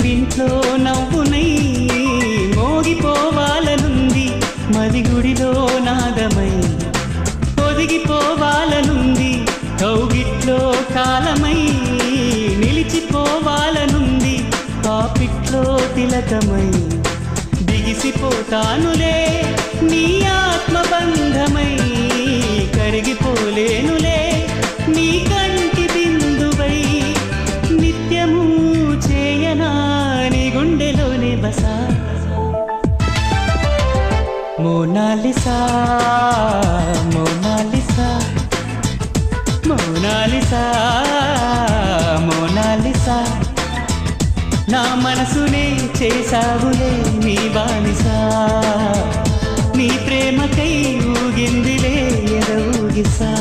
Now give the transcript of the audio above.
ఇంట్లో నవ్వునై మోగిపోవాలనుంది. మదిగుడిలో నాదమై ఒదిగిపోవాలనుంది. కౌగిట్లో కాలమై నిలిచిపోవాలనుంది. పాపిట్లో తిలకమై బిగిసిపోతానులే నీ ఆత్మబంధమై కరిగిపోలే గుండెలోనే Mona Lisa Mona Lisa. Mona Lisa Mona Lisa. నా మనసునే చేసావులే నీ బానిసా. నీ ప్రేమకై ఊగిందిలే ఎదవుగిసా.